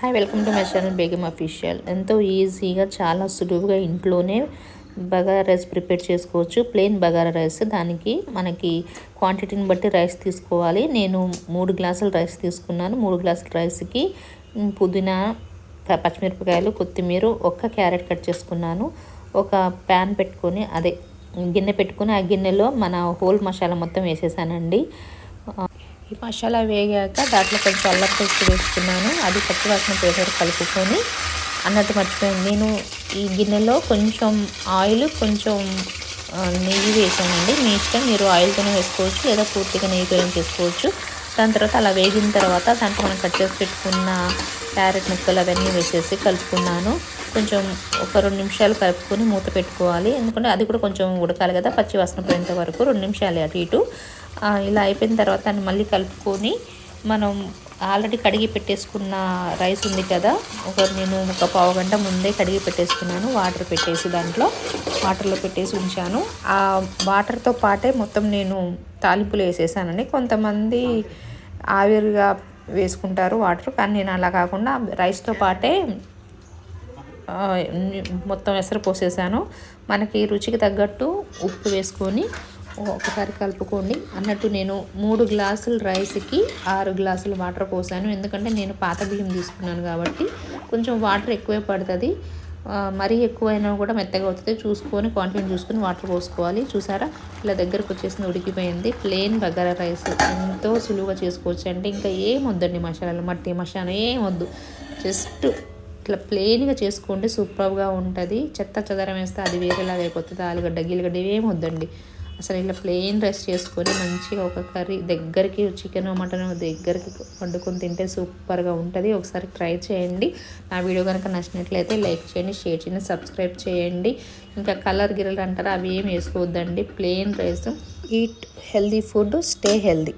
Hi welcome to my channel Begum official ఎంతో ఈజీగా చాలా సులువుగా ఇంట్లోనే బగారా రైస్ ప్రిపేర్ చేసుకోవచ్చు. Plain bagara rice. దానికి మనకి క్వాంటిటీని బట్టి రైస్ తీసుకోవాలి. నేను మూడు గ్లాసుల రైస్ తీసుకున్నాను. మూడు గ్లాసుల రైస్కి పుదీనా పచ్చిమిరపకాయలు కొత్తిమీర ఒక్క క్యారెట్ కట్ చేసుకున్నాను. ఒక ప్యాన్ పెట్టుకొని అదే గిన్నె పెట్టుకుని ఆ గిన్నెలో మన హోల్ మసాలా మొత్తం వేసేసానండి. ఈ మసాలా వేగాక దాంట్లో కొంచెం అల్లం పేస్ట్ వేసుకున్నాను అది పచ్చివాసన పేపర్ కలుపుకొని అన్నట్టు మర్చిపోయాను. నేను ఈ గిన్నెలో కొంచెం ఆయిల్ కొంచెం నెయ్యి వేసానండి. మీ ఇష్టం మీరు ఆయిల్తోనే వేసుకోవచ్చు లేదా పూర్తిగా నెయ్యితో చేసుకోవచ్చు. దాని తర్వాత అలా వేగిన తర్వాత దాంట్లో మనం కట్ చేసి పెట్టుకున్న క్యారెట్ ముక్కలు అవన్నీ వేసేసి కలుపుకున్నాను. కొంచెం ఒక రెండు నిమిషాలు కలుపుకొని మూత పెట్టుకోవాలి. ఎందుకంటే అది కూడా కొంచెం ఉడకాలి కదా పచ్చి వాసన పోయేంత వరకు. రెండు నిమిషాలు అటు ఇటు. ఇలా అయిపోయిన తర్వాత దాన్ని మళ్ళీ కలుపుకొని మనం ఆల్రెడీ కడిగి పెట్టేసుకున్న రైస్ ఉంది కదా ఒక నేను ఒక పావు గంట ముందే కడిగి పెట్టేసుకున్నాను వాటర్ పెట్టేసి దాంట్లో వాటర్లో పెట్టేసి ఉంచాను. ఆ వాటర్తో పాటే మొత్తం నేను తాలింపులు వేసేసానండి. కొంతమంది ఆవిరిగా వేసుకుంటారు వాటర్ కానీ నేను అలా కాకుండా రైస్తో పాటే మొత్తం ఎసరు పోసేసాను. మనకి రుచికి తగ్గట్టు ఉప్పు వేసుకొని ఒకసారి కలుపుకోండి. అన్నట్టు నేను మూడు గ్లాసుల రైస్కి ఆరు గ్లాసులు వాటర్ పోసాను. ఎందుకంటే నేను పాత బియ్యం తీసుకున్నాను కాబట్టి కొంచెం వాటర్ ఎక్కువే పడుతుంది. మరీ ఎక్కువైనా కూడా మెత్తగా అవుతుంది. చూసుకొని క్వాంటిటీ చూసుకొని వాటర్ పోసుకోవాలి. చూసారా? ఇలా దగ్గరకు వచ్చేసింది ఉడికిపోయింది. Plain bagara rice. ఎంతో సులువుగా చేసుకోవచ్చు అంటే ఇంకా ఏం వద్దండి మసాలాలు. మట్టి మసాలా ఏం వద్దు. జస్ట్ ఇట్లా ప్లెయిన్గా చేసుకోండి సూపర్గా ఉంటుంది. చెత్త చెదరం వేస్తే అది వేరేలాగా అయిపోతుంది. ఆలుగడ్డ గిల్గడ్డ ఏం వద్దండి. అసలు ఇట్లా ప్లెయిన్ రైస్ చేసుకొని మంచిగా ఒక కర్రీ దగ్గరికి చికెన్ మటన్ దగ్గరికి వండుకొని తింటే సూపర్గా ఉంటుంది. ఒకసారి ట్రై చేయండి. నా వీడియో కనుక నచ్చినట్లయితే లైక్ చేయండి షేర్ చేయండి సబ్స్క్రైబ్ చేయండి. ఇంకా కలర్ గిరలు అంటారా అవి ఏం వేసుకోవద్దండి. Plain rice eat healthy food stay healthy